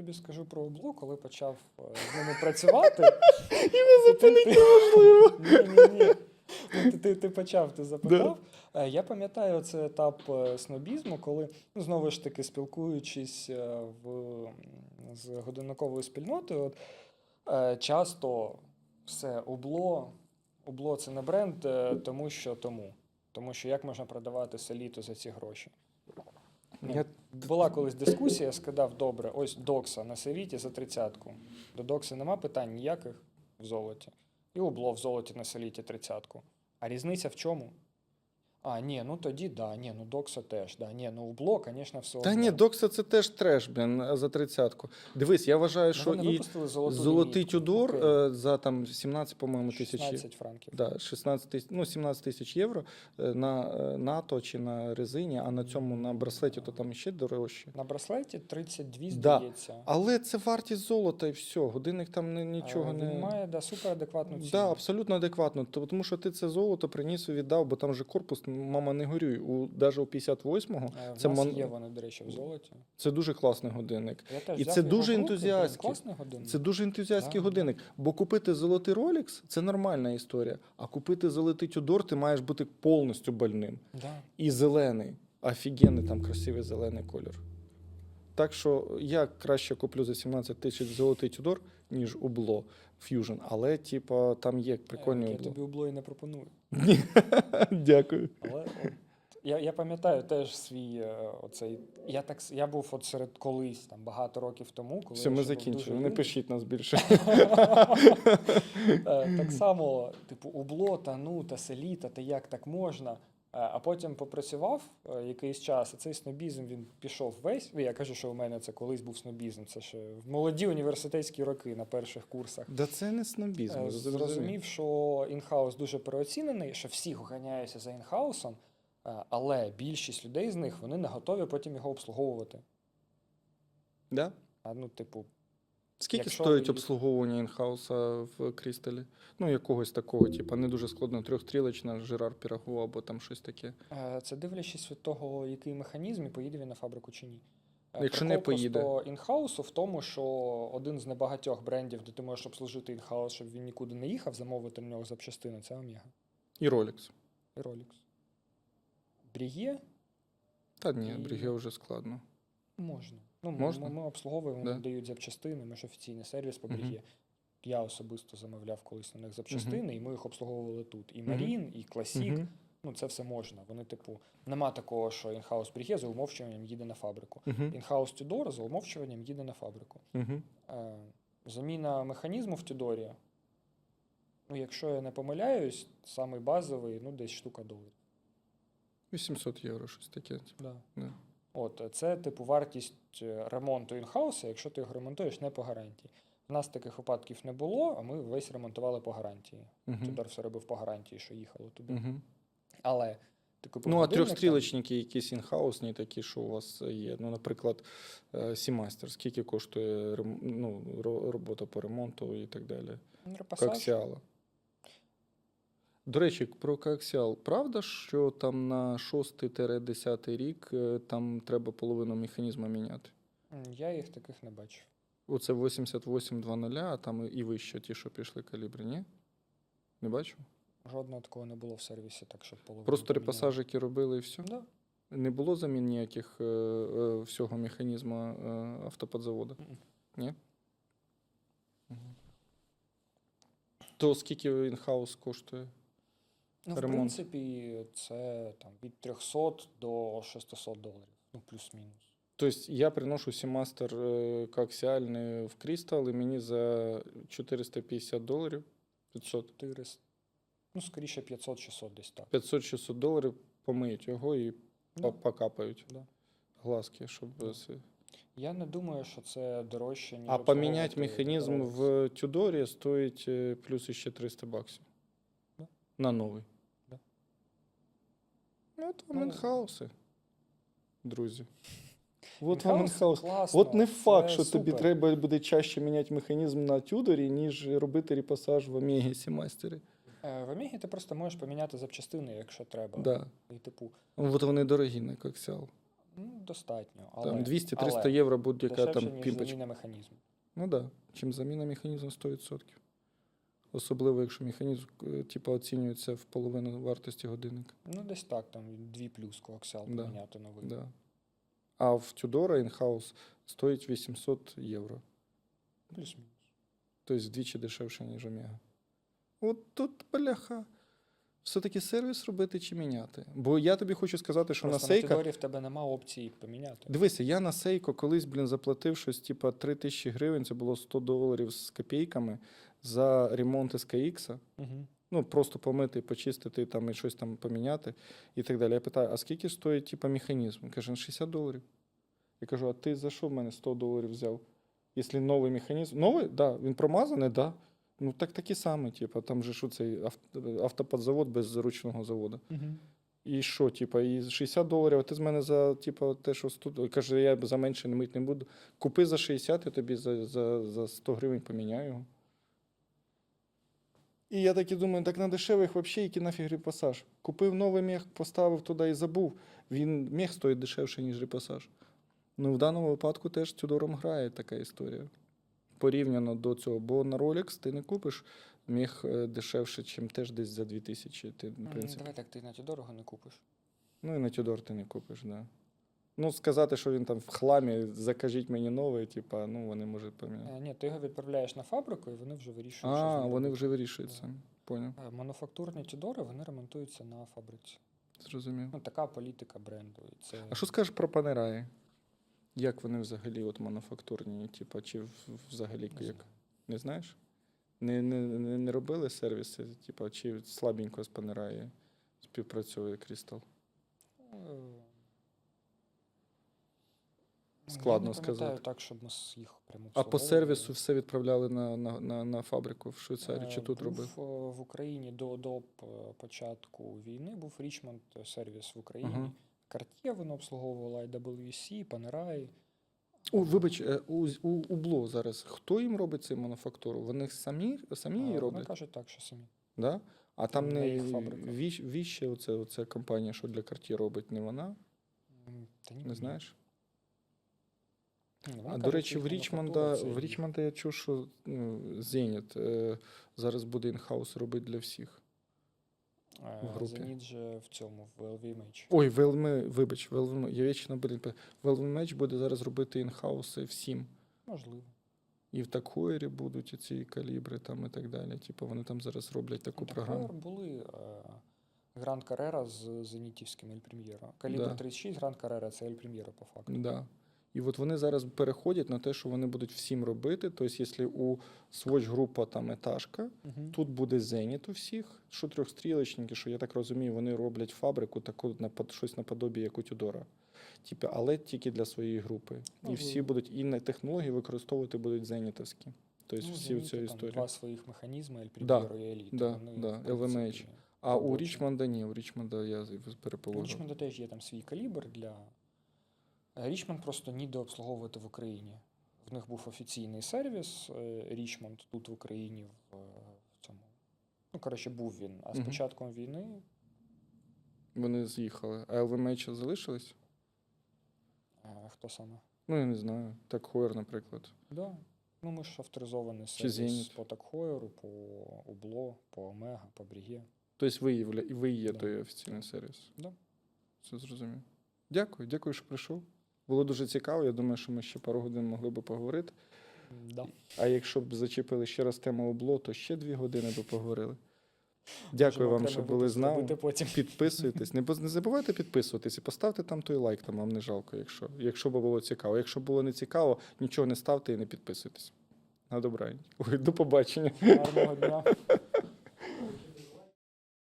тобі скажу про обло, коли почав е, з ними працювати. І не зупинити неможливо. Ні, ні, ні. Ну, ти, ти, ти почав, ти запитав. Е, Я пам'ятаю цей етап е, снобізму, коли ну, знову ж таки спілкуючись в, з годинниковою спільнотою, от, е, часто все обло, обло це не бренд, е, тому що тому. Тому що як можна продавати селіту за ці гроші? Ну, Я Була колись дискусія, я сказав, добре, ось докса на селіті за тридцятку. До докса нема питань ніяких в золоті. І обло в золоті на селіті тридцятку. А різниця в чому? А, ні, ну тоді да, ні, ну докса теж, да, ні, ну обло, звісно, все Та одно. ні, Докса це теж треш, блін, за тридцятку. Дивись, я вважаю, Ну, що вони і випустили золоту золотий лінійку. Тюдор е, за там 17, по-моєму, тисяч. 16 франків. Да, 16 тисяч, ну 17 тисяч євро е, на е, НАТО чи на резині, а на цьому на браслеті то там ще дорожче. На браслеті 32, Да. здається. Але це вартість золота і все. Годинник там не- нічого Е, не Він має да, суперадекватну ціну. Да, абсолютно адекватно. То- Тому що ти це золото приніс і віддав, бо там же корпус, мама не горюй. У навіть у 58-го Е, це нас мон- є вони, до речі, в золоті. це дуже класний годинник. Я теж І взяв це його дуже в руки, блін, ентузіастський. Класний годинник. Це дуже ентузіастський Да. годинник. Бо купити золотий Rolex – це нормальна історія. А купити золотий Тюдор ти маєш бути повністю больним. Да. І зелений. Офігенний там красивий зелений колір. Так що я краще куплю за 17 тисяч золотий Тюдор, ніж Убло Fusion. Але, типа, там є прикольні Е, Я тобі обло і не пропоную. Ні. Дякую. Але от, я, я пам'ятаю теж свій е, оцей. Я так я був от серед колись там багато років тому, коли Все, ми був дуже закінчили. Не пишіть нас більше. Е, Так само, типу, убло, та ну, та селіта, та як так можна. Е, А потім попрацював е, якийсь час, і цей снобізм він пішов весь. Я кажу, що у мене це колись був снобізм. Це ще в молоді університетські роки на перших курсах. Да це не снобізм. Е. Зрозумів, що інхаус дуже переоцінений, що всі ганяються за інхаусом, але більшість людей з них вони не готові потім його обслуговувати. Да? А ну, типу, Скільки Якщо стоїть ви- обслуговування інхауса в Крісталі? Ну, якогось такого, типу, не дуже складно, трьохстрілочна, Жерар Пірагу або там щось таке. е, це дивлячись від того, який механізм і поїде він на фабрику чи ні. Е, Якщо не прикол поїде? просто інхаусу в тому, що один з небагатьох брендів, де ти можеш обслужити інхаус, щоб він нікуди не їхав, замовити на нього запчастини, це Омега І Rolex. і Rolex. Бріє Та ні, І- Бріге вже складно. Можна. Ну, Можна? Ми, ми обслуговуємо, Да. дають запчастини, ми ж офіційний сервіс по Мгм. Бріє. Я особисто замовляв колись на них запчастини, і ми їх обслуговували тут. І. Марін, і Класік. Мгм. Ну, це все можна. Вони, типу, нема такого, що інхаус Бріє за умовчуванням їде на фабрику. Інхаус Тюдор за умовчуванням їде на фабрику. Мгм. Е, заміна механізму в Тюдорі. Ну, якщо я не помиляюсь, самий базовий, ну, десь штука доларів. 800 євро, щось таке. Да. Да. От, це типу вартість е, ремонту інхауса, якщо ти його ремонтуєш не по гарантії. У нас таких випадків не було, а ми весь ремонтували по гарантії. Мгм. Тюдор все робив по гарантії, що їхало туди. Мгм. Але ти купив Ну, а трьохстрілочники якісь інхаусні такі, що у вас є. Ну, наприклад, Сімастер, скільки коштує ну, ро- робота по ремонту і так далі. Коаксіала. До речі, про коаксіал. Правда, що там на 6-10 рік е, там треба половину механізму міняти? Я їх таких не бачив. Оце 8820, а там і вище ті, що пішли калібри, ні? Не бачу. Жодного такого не було в сервісі, так щоб половину. Просто репасажики робили і все. Да. Не було замін ніяких е, е, всього механізму автоподзаводу? Ні? Мгм. То скільки інхаус коштує? Ну, в Ремонт. принципі, це там від 300 до 600 доларів. Ну, плюс-мінус. Тобто я приношу Сімастер коаксіальний в Крістал, і мені за 450 доларів 500, 400. Ну, скоріше 500-600 десь так. 500-600 доларів помиють його і Да. покапають Да. глазки, щоб. Да. Я не думаю, що це дорожче, ніж А поміняти механізм в Тюдорі стоїть е, плюс ще 300 баксів. На новий. Да. Ну, вам Ну, друзі. От вам Інхаус інхаус. От не факт, це що тобі супер. треба буде чаще міняти механізм на Тюдорі, ніж робити репасаж в Омегі Сімастері. Е, В Омегі ти просто можеш поміняти запчастини, якщо треба. Да. І, типу, От вони дорогі на коаксіал. Ну, достатньо. Але, Там 200-300 але євро будь-яка дешевше, там ніж пімпочка. заміна механізму. Ну так, да. чим заміна механізму 100%. Особливо, якщо механізм е, типу, оцінюється в половину вартості годинника. Ну, десь так, там 2 плюс коаксіал Да, поміняти новий. Да. А в Тюдора інхаус стоїть 800 євро. Плюс-мінус. Тобто вдвічі дешевше, ніж Омега. От тут, бляха. Все-таки сервіс робити чи міняти? Бо я тобі хочу сказати, що Просто на на Seiko... Тюдорі в тебе нема опції поміняти. Дивися, я на Сейко колись, блін, заплатив щось, типа 3 тисячі гривень, це було 100 доларів з копійками за ремонт SKX. Угу. Ну, просто помити, почистити там і щось там поміняти і так далі. Я питаю, а скільки стоїть типа, механізм? Він каже, «Ну, 60 доларів. Я кажу, а ти за що в мене 100 доларів взяв? Якщо новий механізм. Новий? Так. Да. Він промазаний, так. Да. Ну, так такі самі, типу, там же що цей автоподзавод без ручного заводу. Угу. І що, типа, і 60 доларів, а ти з мене за типа, те, що 100, каже, я за менше не мить не буду. Купи за 60, я тобі за, за, за 100 гривень поміняю його. І я так і думаю, так на дешевих взагалі, який нафіг репасаж. Купив новий мех, поставив туди і забув. Він мех стоїть дешевше, ніж репасаж. Ну, в даному випадку теж Тюдором грає така історія. Порівняно до цього. Бо на Rolex ти не купиш мех е, дешевше, ніж теж десь за 2000. Ти, в принципі. Давай так, ти на дорого не купиш. Ну і на Тюдор ти не купиш, да. Ну, сказати, що він там в хламі, закажіть мені новий, типа, ну вони можуть поміняти. Е, Ні, ти його відправляєш на фабрику, і вони вже вирішують. що з А, ним вони робити. вже вирішують Да. Поняв, Е, Мануфактурні Тюдори вони ремонтуються на фабриці. зрозумів. Ну, така політика бренду. І це... А що скажеш про панераї? Як вони взагалі от мануфактурні, типа, чи в- взагалі Не як? знаю. Не знаєш? Не, не, не, не робили сервіси, типа, чи слабенько з панераї співпрацює Крістал? Е, Складно я не сказати. так, щоб ми їх прямо А по сервісу все відправляли на, на, на, на фабрику в Швейцарії, чи Е, тут був, робили? е, В Україні до, до е, початку війни був Річмонд сервіс в Україні. Ага. Cartier воно обслуговувала IWC, Panerai. О, вибач, у, у, Убло зараз. Хто їм робить цю мануфактуру? Вони самі, самі її Вони роблять? кажуть так, що самі. Да? А там не їх фабрика. віщ, віще, оце, оця компанія, що для карті робить, не вона, Та ні, не знаєш? Ні, А до речі, в Річмонда, в Річмонда я чув, що ну, Зеніт е, зараз буде інхаус робити для всіх. Е, в групі. Зеніт же в цьому, в LVMH. Ой, VLM, вибач, VLM, я вічно блін, VLM буде зараз робити інхауси всім. Можливо. І в Такхойері будуть ці калібри там і так далі. Типу вони там зараз роблять таку Ну, програму. Також були Гранд Каррера з зенітівським Ель Прем'єро. Калібр Да. 36, Гранд Каррера це Ель Прем'єро по факту. Да. І от вони зараз переходять на те, що вони будуть всім робити. Тобто, якщо у Swatch група там етажка, Мгм. тут буде Зеніт у всіх, що трьохстрілочники, що я так розумію, вони роблять фабрику таку на щось наподобі, як у Тюдора. Типу, але тільки для своєї групи. І всі будуть і на технології використовувати будуть зенітовські. Тобто Ну, всі там історії. Два своїх механізми, Ель Да, і Еліта. да, вони, да, в LVMH. А у. Річмонда ні, у Річмонда я У. Річмонда теж є там свій калібр для. Річмонд просто ніде обслуговувати в Україні. В них був офіційний сервіс е, Річмонд тут в Україні в, е, в цьому. Ну, коротше, був він. А з початком війни Вони з'їхали. А LVMH залишились? е, хто саме? Ну, я не знаю. Так Хойер, наприклад. Да. Ну, ми ж авторизований сервіс по Такхойеру, по Убло, по Омега, по Бріге. Тобто ви, ви є Да. той офіційний сервіс. Да. Все зрозумів. Дякую, дякую, що прийшов. Було дуже цікаво. Я думаю, що ми ще пару годин могли б поговорити. Да. А якщо б зачепили ще раз тему обло, то ще дві години б поговорили. Дякую Можемо вам, що були з нами. потім. Підписуйтесь. Не, не забувайте підписуватись і поставте там той лайк, там вам не жалко, якщо, якщо б було цікаво. Якщо було не цікаво, нічого не ставте і не підписуйтесь. На добраніч. Ой, до побачення. Гарного дня.